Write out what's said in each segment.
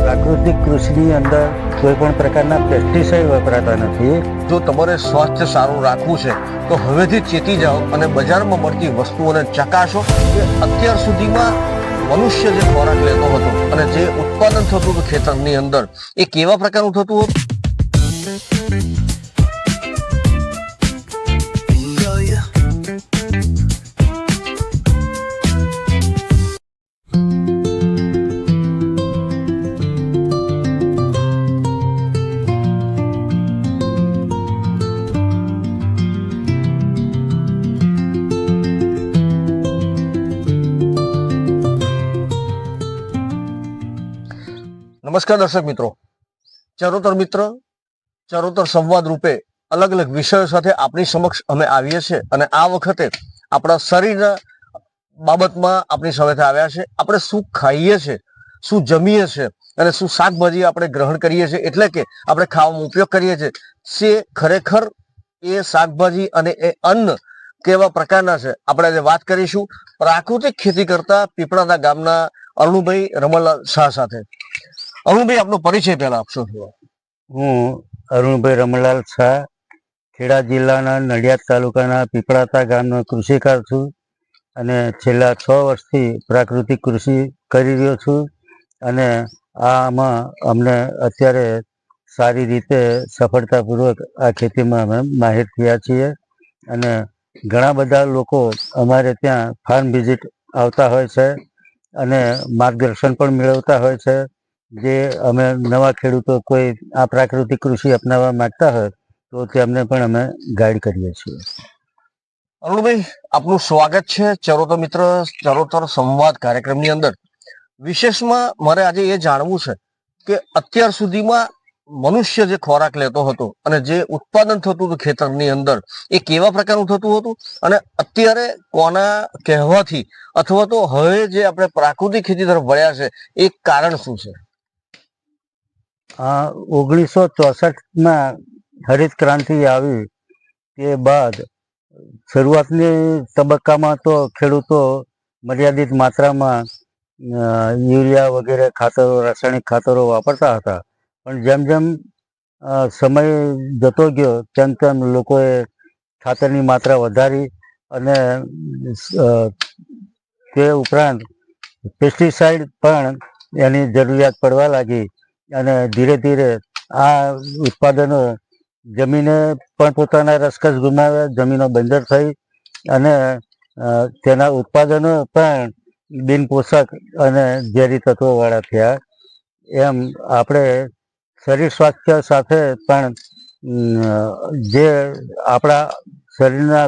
પ્રાકૃતિક કૃષિની અંદર કોઈ પણ પ્રકારના પેસ્ટિસાઇડ વપરાતા નથી. જો તમારે સ્વાસ્થ્ય સારું રાખવું છે, તો હવેથી ચેતી જાઓ અને બજારમાં મળતી વસ્તુઓને ચકાસો કે અત્યાર સુધીમાં મનુષ્ય જે ખોરાક લેતો હતો અને જે ઉત્પાદન થતું હતું ખેતરની અંદર, એ કેવા પ્રકારનું થતું હતું? નમસ્કાર દર્શક મિત્રો. ચરોતર મિત્ર, ચરોતર સંવાદ રૂપે અલગ અલગ વિષયો સાથે આપણી સમક્ષ અમે આવીએ છીએ અને આ વખતે આપણા શરીરના બાબતમાં આપણી સાથે આવ્યા છે આપણે શું ખાઈએ છીએ, શું જમીએ છીએ અને શું શાકભાજી આપણે ગ્રહણ કરીએ છીએ એટલે કે આપણે ખાવામાં ઉપયોગ કરીએ છીએ. તે ખરેખર એ શાકભાજી અને એ અન્ન કેવા પ્રકારના છે, આપણે આજે વાત કરીશું. પ્રાકૃતિક ખેતી કરતા પીપળાના ગામના અરુણભાઈ રમણલાલ શાહ સાથે. અરુણભાઈ, આપનો પરિચય પહેલા આપશો. હું અરુણભાઈ રમણલાલ શાહ, ખેડા જિલ્લાના નડિયાદ તાલુકાના પીપળાતા ગામનો કૃષિકાર છું અને છેલ્લા છ વર્ષથી પ્રાકૃતિક કૃષિ કરી રહ્યો છું અને આમાં અમને અત્યારે સારી રીતે સફળતાપૂર્વક આ ખેતીમાં અમે માહિર થયા છીએ અને ઘણા બધા લોકો અમારે ત્યાં ફાર્મ વિઝિટ આવતા હોય છે અને માર્ગદર્શન પણ મેળવતા હોય છે. જે અમે નવા ખેડૂતો કોઈ આ પ્રાકૃતિક કૃષિ અપનાવવા માંગતા હોય, તો તેમને પણ અમે ગાઈડ કરીએ છીએ. અરુણભાઈ, આપનું સ્વાગત છે ચરોતર મિત્ર ચરોતર સંવાદ કાર્યક્રમની અંદર. વિશેષમાં મારે આજે એ જાણવું છે કે અત્યાર સુધીમાં મનુષ્ય જે ખોરાક લેતો હતો અને જે ઉત્પાદન થતું હતું ખેતરની અંદર, એ કેવા પ્રકારનું થતું હતું? અને અત્યારે કોના કહેવાથી અથવા તો હવે જે આપણે પ્રાકૃતિક ખેતી તરફ વળ્યા છે, એ કારણ શું છે? આ ઓગણીસો ચોસઠમાં હરિત ક્રાંતિ આવી તે બાદ શરૂઆતની તબક્કામાં તો ખેડૂતો મર્યાદિત માત્રામાં યુરિયા વગેરે ખાતરો, રાસાયણિક ખાતરો વાપરતા હતા. પણ જેમ જેમ સમય જતો ગયો, તેમ તેમ લોકોએ ખાતરની માત્રા વધારી અને તે ઉપરાંત પેસ્ટિસાઇડ પણ એની જરૂરિયાત પડવા લાગી. અને ધીરે ધીરે આ ઉત્પાદનો જમીને પણ પોતાના રસકસ ગુમાવ્યા, જમીનો બંજર થઈ અને તેના ઉત્પાદનો પણ બિનપોષક અને ઝેરી તત્વોવાળા થયા. એમ આપણે શરીર સ્વાસ્થ્ય સાથે પણ જે આપણા શરીરના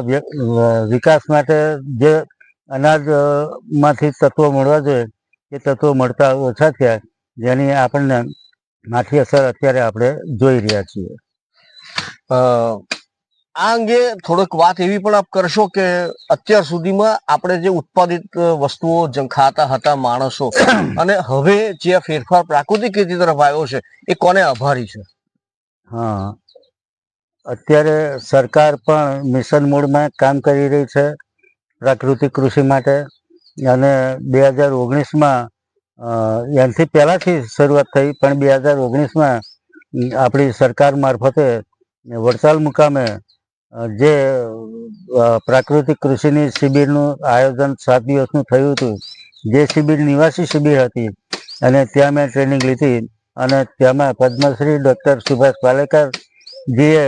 વિકાસ માટે જે અનાજમાંથી તત્વો મળવા જોઈએ, એ તત્વો મળતા ઓછા થયા, જેની આપણને માઠી અસર અત્યારે આપણે જોઈ રહ્યા છીએ. આ અંગે થોડીક વાત એવી પણ આપ કરશો કે અત્યાર સુધીમાં આપણે જે ઉત્પાદિત વસ્તુઓ ખાતા હતા માણસો અને હવે જે આ ફેરફાર પ્રાકૃતિક ખેતી તરફ આવ્યો છે એ કોને આભારી છે? હા. અત્યારે સરકાર પણ મિશન મોડમાં કામ કરી રહી છે પ્રાકૃતિક કૃષિ માટે અને બે હજાર ઓગણીસમાં એનાથી પહેલાંથી શરૂઆત થઈ, પણ બે હજાર ઓગણીસમાં આપણી સરકાર મારફતે વડતાલ મુકામે જે પ્રાકૃતિક કૃષિની શિબિરનું આયોજન સાત દિવસનું થયું હતું, જે શિબિર નિવાસી શિબિર હતી, અને ત્યાં મેં ટ્રેનિંગ લીધી, અને તેમાં પદ્મશ્રી ડૉક્ટર સુભાષ પાલેકરજીએ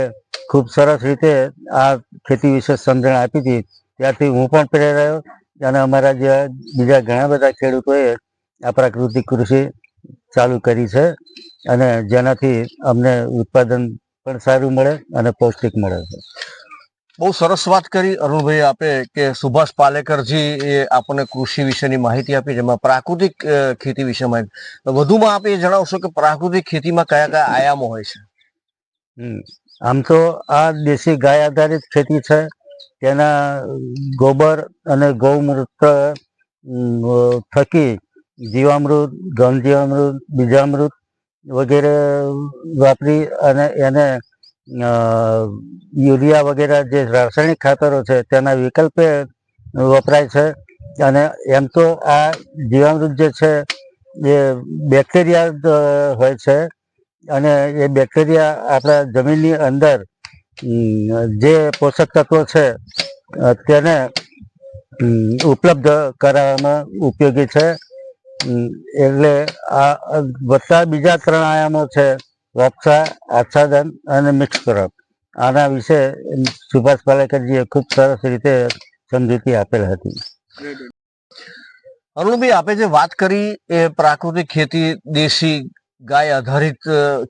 ખૂબ સરસ રીતે આ ખેતી વિશે સમજણ આપી હતી. ત્યારથી હું પણ પ્રેરાયો અને અમારા જે બીજા ઘણા બધા ખેડૂતોએ આ પ્રાકૃતિક કૃષિ ચાલુ કરી છે અને જેનાથી અમને ઉત્પાદન પણ સારું મળે અને પૌષ્ટિક મળે છે. બહુ સરસ વાત કરી અરુણભાઈ આપે કે સુભાષ પાલેકરજી એ આપણને કૃષિ વિશેની માહિતી આપી જેમાં પ્રાકૃતિક ખેતી વિશે માહિતી. વધુમાં આપ એ જણાવશો કે પ્રાકૃતિક ખેતીમાં કયા કયા આયામો હોય છે. આમ તો આ દેશી ગાય આધારિત ખેતી છે. તેના ગોબર અને ગૌમૂત્ર થકી જીવામૃત ઘન જીવામૃત બીજામૃત વગેરે વાપરી અને એને યુરિયા વગેરે જે રાસાયણિક ખાતરો છે તેના વિકલ્પે વપરાય છે. અને એમ તો આ જીવામૃત જે છે એ બેક્ટેરિયા હોય છે. અને એ બેક્ટેરિયા આપણા જમીનની અંદર જે પોષક તત્વો છે તેને ઉપલબ્ધ કરાવવામાં ઉપયોગી છે. એટલે આ બધા બીજા ત્રણ આયામો છે વપસા આચ્છાદન અને મિક્સ ક્રોપ આના વિશે સુભાષ પાલેકરજીએ ખૂબ સરસ રીતે સમજૂતી આપેલ હતી. અરુણભાઈ, આપે જે વાત કરી એ પ્રાકૃતિક ખેતી, દેશી ગાય આધારિત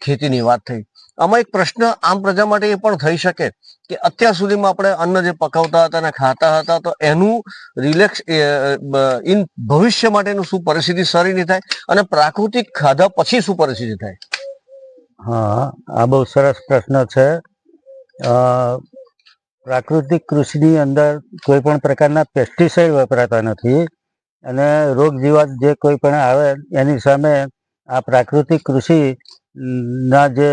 ખેતીની વાત થઈ. આમાં એક પ્રશ્ન આમ પ્રજા માટે એ પણ થઈ શકે કે અત્યાર સુધીમાં આપણે અન્ન જે પકાવતા હતા અને ખાતા હતા, તો એનું રિલેક્સ ઇન ભવિષ્ય માટેનું શું પરિસ્થિતિ સારી નહીં થાય અને પ્રાકૃતિક ખાધા પછી શું પરિસ્થિતિ થાય? હા, આ બહુ સરસ પ્રશ્ન છે. પ્રાકૃતિક કૃષિની અંદર કોઈ પણ પ્રકારના પેસ્ટિસાઇડ વપરાતા નથી અને રોગ જીવાત જે કોઈ પણ આવે એની સામે આ પ્રાકૃતિક કૃષિ ના, જે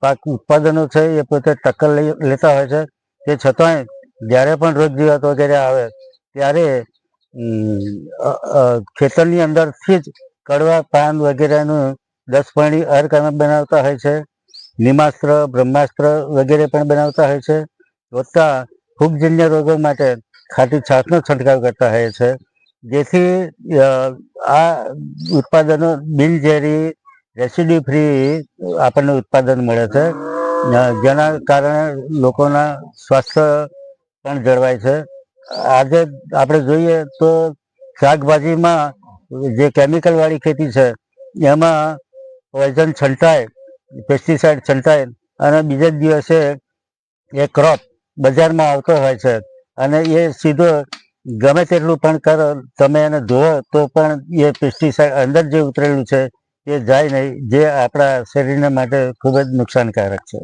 પાક ઉત્પાદનો છે, એ પોતે ટક્કર લેતા હોય છે. તે છતાંય, જ્યારે પણ રોગ જીવાત વગેરે આવે, ત્યારે ખેતરની અંદરથી જ કડવા પાન વગેરેનું દસ પાણી અર્ક અમે બનાવતા હોય છે. નિમાસ્ત્ર, બ્રહ્માસ્ત્ર વગેરે પણ બનાવતા હોય છે. વત્તા ફૂગજન્ય રોગો માટે ખાટી છાશનો છંટકાવ કરતા હોય છે. જેથી આ ઉત્પાદનો બિનઝેરી રેસિડ્યુ ફ્રી આપણને ઉત્પાદન મળે છે. જેના કારણે લોકોના સ્વાસ્થ્ય પણ જળવાય છે. આજે આપણે જોઈએ તો શાકભાજીમાં જે કેમિકલવાળી ખેતી છે, એમાં પોઈઝન છંટાય પેસ્ટિસાઇડ છંટાય અને બીજા દિવસે એ ક્રોપ બજારમાં આવતો હોય છે અને એ સીધો ગમે તેટલું પણ કરો, તમે એને ધોવો તો પણ એ પેસ્ટિસાઇડ અંદર જે ઉતરેલું છે એ જાય નહીં જે આપણા શરીરને માટે ખૂબ જ નુકસાનકારક છે.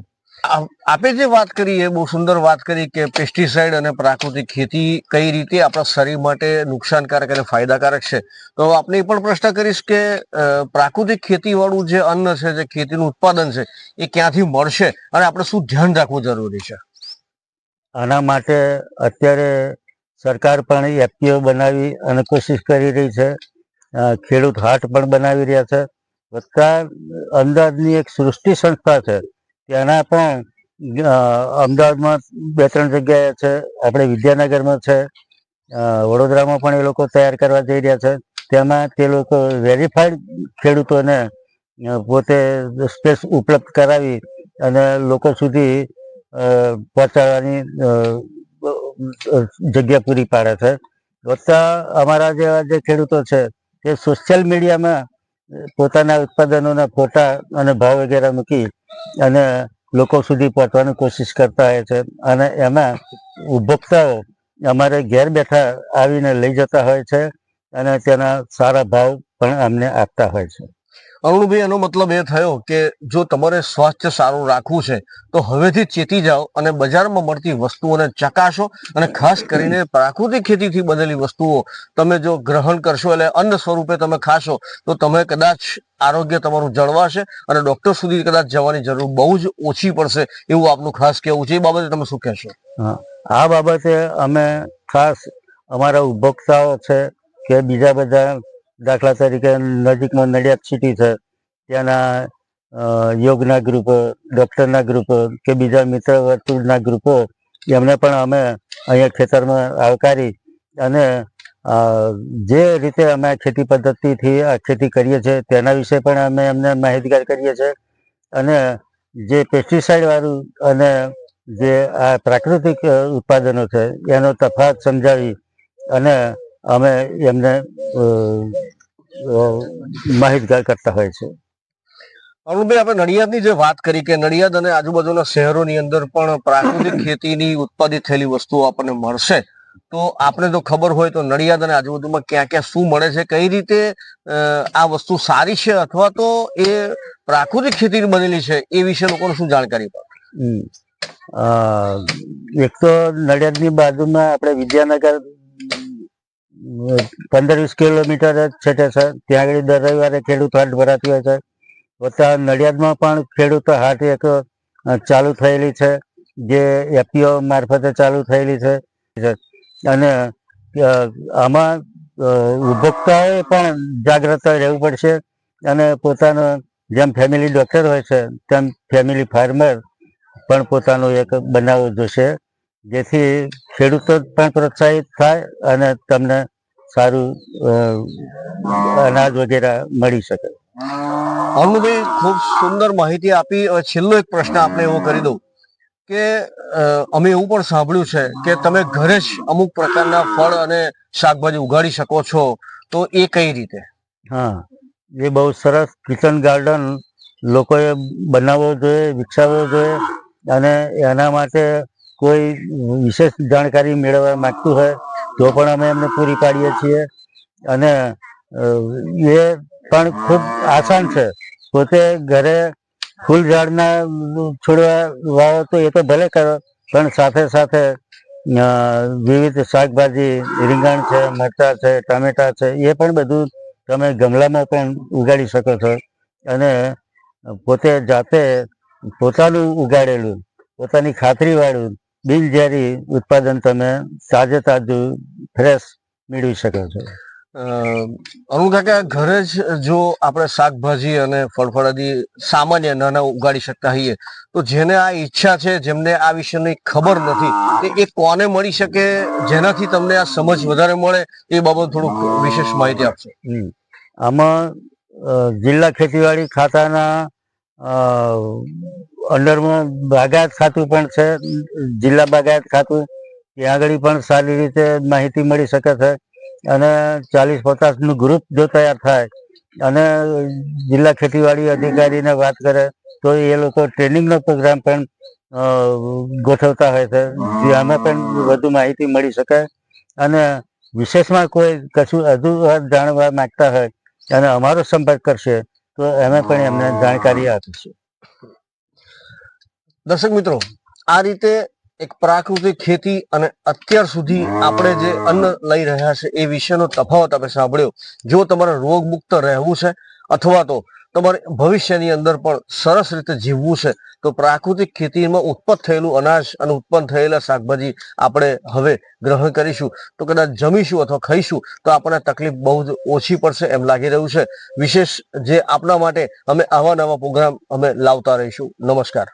આપે જે વાત કરી એ બહુ સુંદર વાત કરી કે પેસ્ટિસાઇડ અને પ્રાકૃતિક ખેતી કઈ રીતે આપણા શરીર માટે નુકસાનકારક અને ફાયદાકારક છે. તો આપણે એ પણ પ્રશ્ન કરીશ કે પ્રાકૃતિક ખેતીવાળું જે અન્ન છે જે ખેતીનું ઉત્પાદન છે એ ક્યાંથી મળશે અને આપણે શું ધ્યાન રાખવું જરૂરી છે? આના માટે અત્યારે સરકાર પણ એફપીઓ બનાવી અને કોશિશ કરી રહી છે. ખેડૂત હાટ પણ બનાવી રહ્યા છે. વત્તા અમદાવાદની એક સૃષ્ટિ સંસ્થા છે. ત્યાંના પણ અમદાવાદમાં બે ત્રણ જગ્યાએ છે. આપણે વિદ્યાનગરમાં છે. વડોદરામાં પણ એ લોકો તૈયાર કરવા જઈ રહ્યા છે. તેમાં તે લોકો વેરીફાઈડ ખેડૂતોને પોતે સ્પેસ ઉપલબ્ધ કરાવી અને લોકો સુધી પહોંચાડવાની જગ્યા પૂરી પાડે છે. વત્તા અમારા જેવા જે ખેડૂતો છે, તે સોશિયલ મીડિયામાં પોતાના ઉત્પાદનોના ફોટા અને ભાવ વગેરે મૂકી અને લોકો સુધી પહોંચવાની કોશિશ કરતા હોય છે. અને એમાં ઉપભોક્તાઓ અમારે ઘેર બેઠા આવીને લઈ જતા હોય છે અને તેના સારા ભાવ પણ અમને આપતા હોય છે. અરુણભાઈ, એનો મતલબ એ થયો કે જો તમારે સ્વાસ્થ્ય સારું રાખવું છે, તો હવેથી ચેતી જાઓ અને બજારમાં મળતી વસ્તુઓને ચકાસો અને ખાસ કરીને પ્રાકૃતિક ખેતીથી બનેલી વસ્તુઓ તમે જો ગ્રહણ કરશો એટલે અન્ન સ્વરૂપે તમે ખાશો, તો તમે કદાચ આરોગ્ય તમારું જળવાશે અને ડોક્ટર સુધી કદાચ જવાની જરૂર બહુ જ ઓછી પડશે એવું આપનું ખાસ કહેવું છે. એ બાબતે તમે શું કહેશો? આ બાબતે અમે ખાસ અમારા ઉપભોક્તાઓ છે કે બીજા બધા દાખલા તરીકે નજીકમાં નડિયાદ સિટી છે, ત્યાંના યોગના ગ્રુપો ડૉક્ટરના ગ્રુપો કે બીજા મિત્ર વર્તુળના ગ્રુપો એમને પણ અમે અહીંયા ખેતરમાં આવકારી અને જે રીતે અમે ખેતી પદ્ધતિથી આ ખેતી કરીએ છીએ તેના વિશે પણ અમે એમને માહિતગાર કરીએ છીએ અને જે પેસ્ટિસાઇડવાળું અને જે આ પ્રાકૃતિક ઉત્પાદનો છે એનો તફાવત સમજાવી અને અમે એમને માહિતગાર કરતા હોય છે. અરુણભાઈ આપણે નડિયાદની જે વાત કરી કે નડિયાદ અને આજુબાજુના શહેરોની અંદર પણ પ્રાકૃતિક ખેતીની ઉત્પાદિત થયેલી વસ્તુઓ આપણને મળશે. તો આપણે તો ખબર હોય તો નડિયાદ અને આજુબાજુમાં ક્યાં ક્યાં શું મળે છે કઈ રીતે આ વસ્તુ સારી છે અથવા તો એ પ્રાકૃતિક ખેતીની બનેલી છે એ વિશે લોકોને શું જાણકારી હમ. એક તો નડિયાદની બાજુમાં આપણે વિદ્યાનગર પંદર વીસ કિલોમીટર જ છે ત્યાં આગળ દર રવિવારે ખેડૂત હાટ ભરાતી હોય છે. વત્તા નડિયાદમાં પણ ખેડૂત હાટ એક ચાલુ થયેલી છે. જે એપીઓ મારફતે ચાલુ થયેલી છે. અને આમાં ઉપભોક્તાએ પણ જાગ્રત રહેવું પડશે અને પોતાનો જેમ ફેમિલી ડોક્ટર હોય છે, તેમ ફેમિલી ફાર્મર પણ પોતાનો એક બનાવવો જોશે. જેથી ખેડૂતો પણ પ્રોત્સાહિત થાય અને તમને સારું અનાજ વગેરે મળી શકે. અરુણભાઈ ખૂબ સુંદર માહિતી આપી. હવે છેલ્લો એક પ્રશ્ન આપણે એવો કરી દઉં કે અમે એવું પણ સાંભળ્યું છે કે તમે ઘરે જ અમુક પ્રકારના ફળ અને શાકભાજી ઉગાડી શકો છો. તો એ કઈ રીતે? હા એ બહુ સરસ કિચન ગાર્ડન લોકોએ બનાવવો જોઈએ વિકસાવવો જોઈએ અને એના માટે કોઈ વિશેષ જાણકારી મેળવવા માંગતું હોય, તો પણ અમે એમને પૂરી પાડીએ છીએ. અને એ પણ ખૂબ આસાન છે. પોતે ઘરે ફૂલ ઝાડના છોડવા વાવો તો એ તો ભલે કરો, પણ સાથે સાથે વિવિધ શાકભાજી, રીંગણ છે, મરચાં છે, ટામેટાં છે, એ પણ બધું તમે ગમલામાં પણ ઉગાડી શકો છો. અને પોતે જાતે પોતાનું ઉગાડેલું, પોતાની ખાતરીવાળું બિનઝેરી ઉત્પાદન તમે તાજે તાજું ફ્રેશ મેળવી શકો છો અ, અરુણ કાકા ઘરે જ જો આપણે શાકભાજી અને ફળફળાદી સામાન્ય નાના ઉગાડી શકતા હોઈએ તો જેને આ ઈચ્છા છે જેમને આ વિષયની ખબર નથી તે એ કોને મળી શકે જેનાથી તમને આ સમજ વધારે મળે એ બાબત થોડુંક વિશેષ માહિતી આપશો હમ. આમાં જિલ્લા ખેતીવાડી ખાતાના અ, અંડરમાં બાગાયત ખાતું પણ છે, જિલ્લા બાગાયત ખાતું. ત્યાં આગળ પણ સારી રીતે માહિતી મળી શકે છે. અને ચાલીસ પચાસનું ગ્રુપ જો તૈયાર થાય અને જિલ્લા ખેતીવાડી અધિકારીને વાત કરે, તો એ લોકો ટ્રેનિંગનો પ્રોગ્રામ પણ ગોઠવતા હોય છે જેમાં પણ વધુ માહિતી મળી શકે. અને વિશેષમાં કોઈ કશું હજુ જાણવા માંગતા હોય અને અમારો સંપર્ક કરશે, તો અમે પણ એમને જાણકારી આપીશું. દર્શક મિત્રો, આ રીતે એક પ્રાકૃતિક ખેતી અને અત્યાર સુધી આપણે જે અન્ન લઈ રહ્યા છે એ વિશેનો તફાવત આપણે સાંભળ્યો. જો તમારે રોગમુક્ત રહેવું છે અથવા તો તમારે ભવિષ્યની અંદર પણ સરસ રીતે જીવવું છે, તો પ્રાકૃતિક ખેતીમાં ઉત્પન્ન થયેલું અનાજ અને ઉત્પન્ન થયેલા શાકભાજી આપણે હવે ગ્રહણ કરીશું. તો કદાચ જમીશું અથવા ખાઈશું, તો આપણને તકલીફ બહુ જ ઓછી પડશે એમ લાગી રહ્યું છે. વિશેષ જે આપણા માટે અમે આવા નવા પ્રોગ્રામ અમે લાવતા રહીશું. નમસ્કાર.